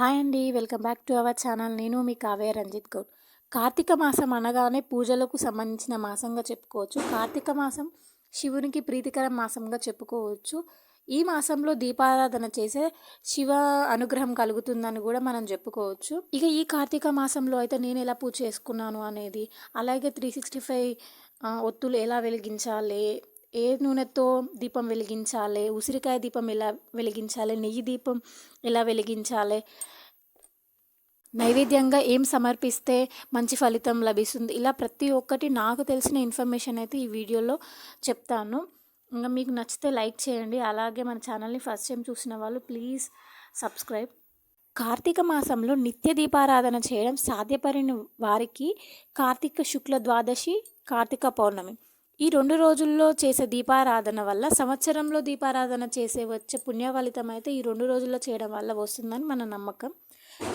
Hi అండి welcome back to our channel. నేను మీ కావ్య రంజిత్ గౌడ్. కార్తీక మాసం అనగానే పూజలకు సంబంధించిన మాసంగా చెప్పుకోవచ్చు. కార్తీక మాసం శివునికి ప్రీతికర మాసంగా చెప్పుకోవచ్చు. ఈ మాసంలో దీపారాధన చేసే శివ అనుగ్రహం కలుగుతుందని కూడా మనం చెప్పుకోవచ్చు. ఇక ఈ కార్తీక మాసంలో అయితే నేను ఎలా పూజ చేసుకున్నాను అనేది అలాగే త్రీ సిక్స్టీ ఫైవ్ ఒత్తులు ఎలా వెలిగించాలి ఏ నూనెతో దీపం వెలిగించాలి? ఉసిరికాయ దీపం ఎలా వెలిగించాలి? నెయ్యి దీపం ఎలా వెలిగించాలి? నైవేద్యంగా ఏం సమర్పిస్తే మంచి ఫలితం లభిస్తుంది? ఇలా ప్రతి ఒక్కటి నాకు తెలిసిన ఇన్ఫర్మేషన్ అయితే ఈ వీడియోలో చెప్తాను. ఇంకా మీకు నచ్చితే లైక్ చేయండి. అలాగే మన ఛానల్ని ఫస్ట్ టైం చూసిన వాళ్ళు ప్లీజ్ సబ్స్క్రైబ్. కార్తీక మాసంలో నిత్య దీపారాధన చేయడం సాధ్యపడిన వారికి కార్తీక శుక్ల ద్వాదశి కార్తీక పౌర్ణమి. ఈ రెండు రోజుల్లో చేసే దీపారాధన వల్ల సంవత్సరంలో దీపారాధన చేసే వచ్చే పుణ్యఫలితం అయితే ఈ రెండు రోజుల్లో చేయడం వల్ల వస్తుందని మన నమ్మకం.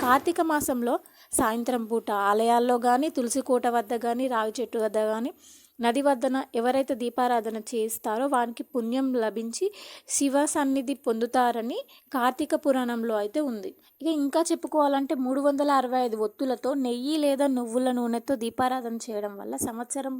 కార్తీక మాసంలో సాయంత్రం పూట ఆలయాల్లో కానీ తులసి కోట వద్ద కానీ రావి చెట్టు వద్ద కానీ నది వద్దన ఎవరైతే దీపారాధన చేస్తారో వానికి పుణ్యం లభించి శివ సన్నిధి పొందుతారని కార్తీక పురాణంలో అయితే ఉంది. ఇక ఇంకా చెప్పుకోవాలంటే మూడు వందల అరవై ఐదు ఒత్తులతో నెయ్యి లేదా నువ్వుల నూనెతో దీపారాధన చేయడం వల్ల సంవత్సరం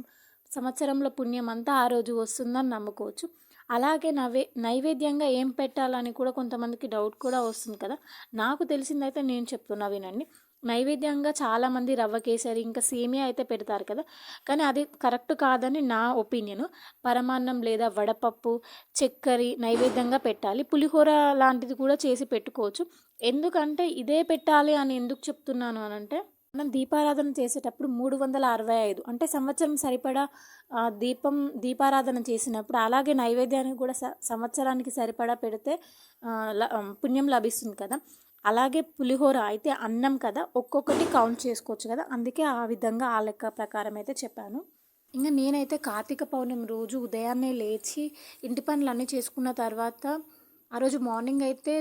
సంవత్సరంలో పుణ్యం అంతా ఆ రోజు వస్తుందని నమ్ముకోవచ్చు. అలాగే నవే నైవేద్యంగా ఏం పెట్టాలని కూడా కొంతమందికి డౌట్ కూడా వస్తుంది కదా. నాకు తెలిసిందైతే నేను చెప్తున్నా వినండి. నైవేద్యంగా చాలామంది రవ్వ కేసరి ఇంకా సేమియా అయితే పెడతారు కదా. కానీ అది కరెక్ట్ కాదని నా ఒపీనియన్. పరమాన్నం లేదా వడపప్పు చక్కెర నైవేద్యంగా పెట్టాలి. పులిహోర లాంటిది కూడా చేసి పెట్టుకోవచ్చు. ఎందుకంటే ఇదే పెట్టాలి అని ఎందుకు చెప్తున్నాను అని అంటే మనం దీపారాధన చేసేటప్పుడు మూడు వందల అరవై ఐదు. అంటే సంవత్సరం సరిపడా దీపం దీపారాధన చేసినప్పుడు అలాగే నైవేద్యానికి కూడా సంవత్సరానికి సరిపడా పెడితే పుణ్యం లభిస్తుంది కదా. అలాగే పులిహోర అయితే అన్నం కదా ఒక్కొక్కటి కౌంట్ చేసుకోవచ్చు కదా. అందుకే ఆ విధంగా ఆ లెక్క ప్రకారం అయితే చెప్పాను. ఇంకా నేనైతే కార్తీక పౌర్ణమి రోజు ఉదయాన్నే లేచి ఇంటి పనులన్నీ చేసుకున్న తర్వాత ఆ రోజు మార్నింగ్ అయితే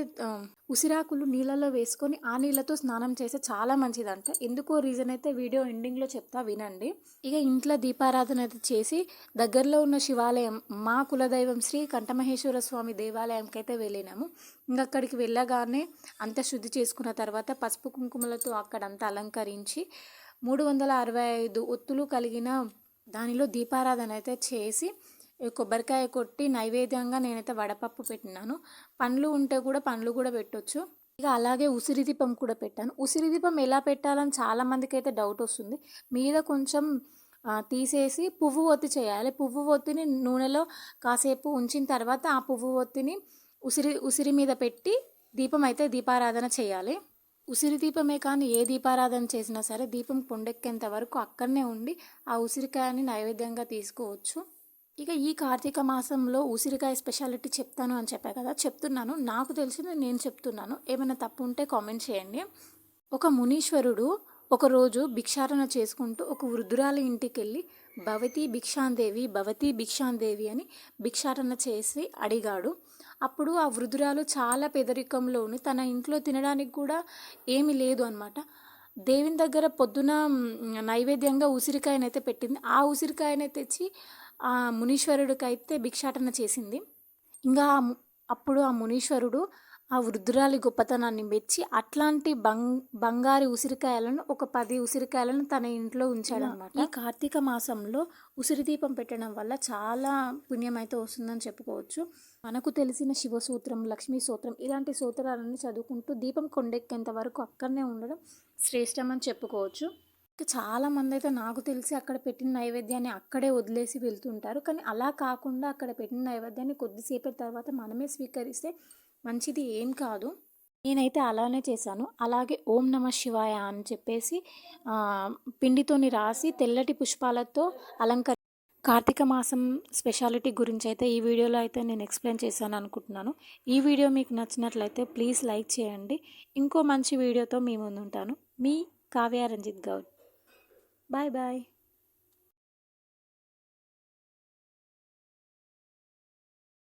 ఉసిరాకులు నీళ్ళలో వేసుకొని ఆ నీళ్ళతో స్నానం చేస్తే చాలా మంచిదంట. ఎందుకో రీజన్ అయితే వీడియో ఎండింగ్లో చెప్తా వినండి. ఇక ఇంట్లో దీపారాధన అయితే చేసి దగ్గరలో ఉన్న శివాలయం మా కులదైవం శ్రీ కంఠమహేశ్వర స్వామి దేవాలయంకి అయితే వెళ్ళినాము. ఇంకా అక్కడికి వెళ్ళగానే అంత శుద్ధి చేసుకున్న తర్వాత పసుపు కుంకుమలతో అక్కడంతా అలంకరించి మూడు వందల అరవై ఐదు ఒత్తులు కలిగిన దానిలో దీపారాధన అయితే చేసి కొబ్బరికాయ కొట్టి నైవేద్యంగా నేనైతే వడపప్పు పెట్టినాను. పండ్లు ఉంటే కూడా పండ్లు కూడా పెట్టొచ్చు. ఇక అలాగే ఉసిరి దీపం కూడా పెట్టాను. ఉసిరి దీపం ఎలా పెట్టాలని చాలామందికి అయితే డౌట్ వస్తుంది. మీద కొంచెం తీసేసి పువ్వు ఒత్తి చేయాలి. పువ్వు ఒత్తిని నూనెలో కాసేపు ఉంచిన తర్వాత ఆ పువ్వు ఒత్తిని ఉసిరి ఉసిరి మీద పెట్టి దీపం అయితే దీపారాధన చేయాలి. ఉసిరి దీపమే కానీ ఏ దీపారాధన చేసినా సరే దీపం పొండెక్కేంత వరకు అక్కడనే ఉండి ఆ ఉసిరికాయని నైవేద్యంగా తీసుకోవచ్చు. ఇక ఈ కార్తీక మాసంలో ఉసిరికాయ స్పెషాలిటీ చెప్తాను అని చెప్పా కదా చెప్తున్నాను. నాకు తెలిసింది నేను చెప్తున్నాను. ఏమైనా తప్పు ఉంటే కామెంట్ చేయండి. ఒక మునీశ్వరుడు ఒకరోజు భిక్షాటన చేసుకుంటూ ఒక వృద్ధురాలి ఇంటికి వెళ్ళి భవతి భిక్షాందేవి భవతి భిక్షాందేవి అని భిక్షాటన చేసి అడిగాడు. అప్పుడు ఆ వృద్ధురాలు చాలా పేదరికంలోని తన ఇంట్లో తినడానికి కూడా ఏమీ లేదు అనమాట దేవుని దగ్గర పొద్దున నైవేద్యంగా ఉసిరికాయనైతే పెట్టింది. ఆ ఉసిరికాయనే తెచ్చి ఆ మునీశ్వరుడికైతే భిక్షాటన చేసింది. ఇంకా అప్పుడు ఆ మునీశ్వరుడు ఆ వృద్ధురాలి గొప్పతనాన్ని మెచ్చి అట్లాంటి బంగ్ బంగారు ఉసిరికాయలను ఒక పది ఉసిరికాయలను తన ఇంట్లో ఉంచాడనమాట. ఈ కార్తీక మాసంలో ఉసిరి దీపం పెట్టడం వల్ల చాలా పుణ్యం అయితే వస్తుందని చెప్పుకోవచ్చు. మనకు తెలిసిన శివ సూత్రం లక్ష్మీ సూత్రం ఇలాంటి సూత్రాలన్నీ చదువుకుంటూ దీపం కొండెక్కేంత వరకు అక్కడనే ఉండడం శ్రేష్టమని చెప్పుకోవచ్చు. చాలామంది అయితే నాకు తెలిసి అక్కడ పెట్టిన నైవేద్యాన్ని అక్కడే వదిలేసి వెళ్తుంటారు. కానీ అలా కాకుండా అక్కడ పెట్టిన నైవేద్యాన్ని కొద్దిసేపటి తర్వాత మనమే స్వీకరిస్తే మంచిది ఏం కాదు. నేనైతే అలానే చేశాను. అలాగే ఓం నమ శివాయ అని చెప్పేసి పిండితోని రాసి తెల్లటి పుష్పాలతో అలంకరి కార్తీక మాసం స్పెషాలిటీ గురించి అయితే ఈ వీడియోలో అయితే నేను ఎక్స్ప్లెయిన్ చేశాను అనుకుంటున్నాను. ఈ వీడియో మీకు నచ్చినట్లయితే ప్లీజ్ లైక్ చేయండి. ఇంకో మంచి వీడియోతో మీ ముందు ఉంటాను మీ కావ్య రంజిత్ గౌడ్. Bye bye.